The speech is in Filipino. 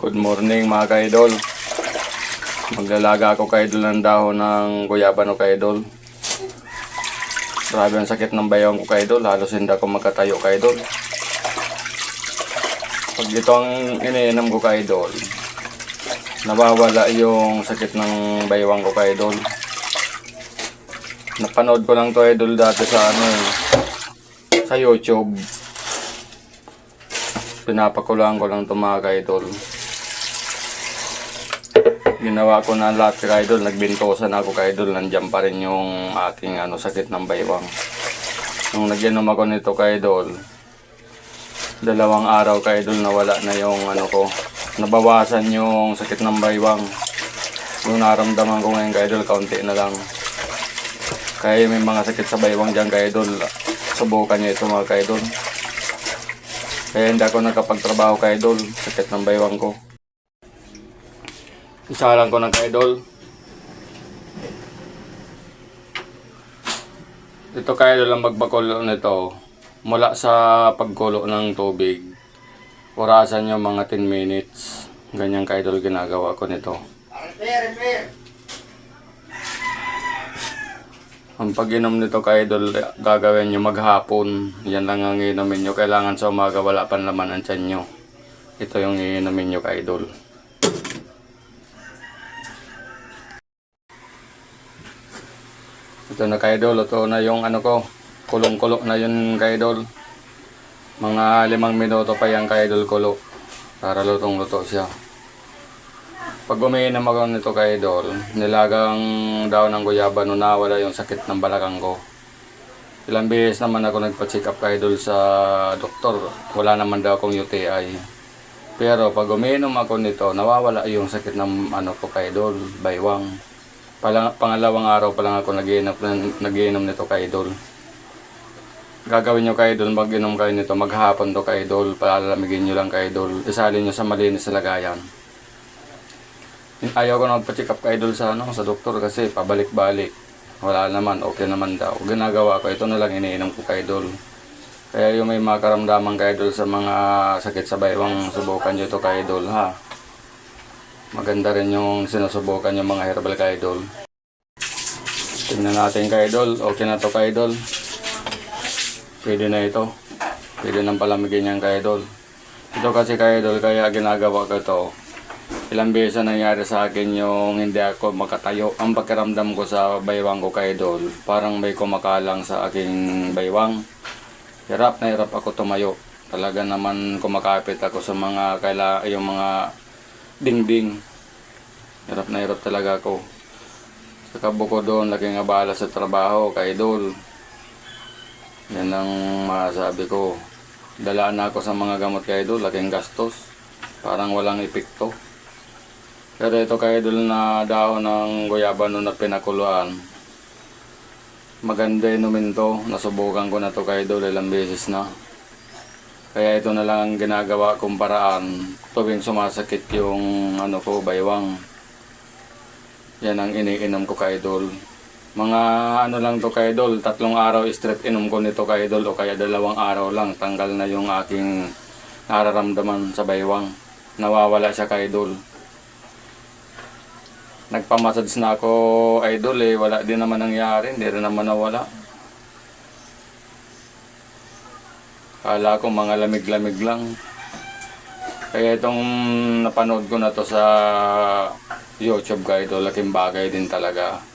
Good morning mga ka-idol. Maglalaga ako ka-idol ng dahon ng guyabano ka-idol. Grabe ang sakit ng bayang ko ka-idol. Halos hindi ako makatayo ka-idol. Pag ito ang iniinom ko ka-idol, nawawala yung sakit ng baywang ko ka-idol. Napanood ko lang to idol dati sa ano eh, sa YouTube. Pinapakulaan ko lang to mga ka-idol. Ginawa ko na lahat ka idol, nagbintosan ako ka idol, nandiyan pa rin yung aking ano, sakit ng baywang. Nung nagyanom ako nito ka idol, dalawang araw ka idol nawala na yung ano ko, nabawasan yung sakit ng baywang. Yung naramdaman ko ngayon ka idol, kaunti na lang. Kaya may mga sakit sa baywang dyan ka idol, subukan nyo ito mga ka idol. Kaya hindi ako nakapagtrabaho ka idol, sakit ng baywang ko. Isalan ko ng ka-idol. Ito ka-idol ang magbakulo nito. Mula sa pagkulo ng tubig. Orasan nyo mga 10 minutes. Ganyan ka-idol ginagawa ko nito. Ang pag-inom nito ka-idol, gagawin nyo maghapon. Yan lang ang inumin nyo. Kailangan sa umaga wala pan laman ang tiyan nyo. Ito yung iinumin nyo ka-idol. Ito na kaidol, ito na yung ano ko, kulong-kulo na yun kaidol. Mga limang minuto pa yung kaidol kulo para lutong-luto siya. Pag umiinom ako nito kaidol, nilagang daw ng guyaba no nawala yung sakit ng balakang ko. Ilang beses naman ako nagpa-check up kaidol sa doktor, wala naman daw akong UTI. Pero pag umiinom ako nito, nawawala yung sakit ng ano ko kaidol, baywang. Pala, pangalawang araw pa lang ako nagiinom, nagiinom nito kay Idol. Gagawin nyo kay Idol, mag-inom kayo nito, maghapon to kay Idol, palalamigin nyo lang kay Idol, isalin nyo sa malinis na lagayan. Ayaw ko na magpa-check up kay Idol sa, ano, sa doktor kasi pabalik-balik. Wala naman, okay naman daw. Ginagawa ko, ito na lang iniinom ko kay Idol. Kaya yung may mga karamdaman kay Idol sa mga sakit sa baywang, subukan nyo ito kay Idol ha. Maganda rin yung sinusubukan yung mga herbal ka idol. Tingnan natin ka idol. Okay na to ka idol. Pwede na ito. Pwede nang palamigin yan ka idol. Ito kasi ka idol kaya ginagawa ko to. Ilang beses na nangyari sa akin yung hindi ako makatayo. Ang pakiramdam ko sa baywang ko ka idol. Parang may kumakalang sa aking baywang. Hirap na hirap ako tumayo. Talaga naman kumakapit ako sa mga kaila, yung mga dingding. Hirap na hirap talaga ako. Saka buko doon, laking abala sa trabaho, kay Idol. Yan ang masabi ko. Dalaan na ako sa mga gamot kay Idol, laking gastos. Parang walang epekto. Pero ito kay Idol na dahon ng guyabano na pinakuluan. Maganda inumin to. Nasubukan ko na to kay Idol ilang beses na. Kaya ito na lang ang ginagawa kong paraan tuwing sumasakit yung ano ko, baywang. Yan ang iniinom ko ka idol. Mga ano lang to ka idol, tatlong araw straight inom ko nito ka idol o kaya dalawang araw lang tanggal na yung aking nararamdaman sa baywang. Nawawala siya ka idol. Nagpamassage na ako idol eh, wala din naman nangyari, hindi rin naman nawala. Kala ko mga lamig-lamig lang. Kaya itong napanood ko na to sa YouTube guide, laking bagay din talaga.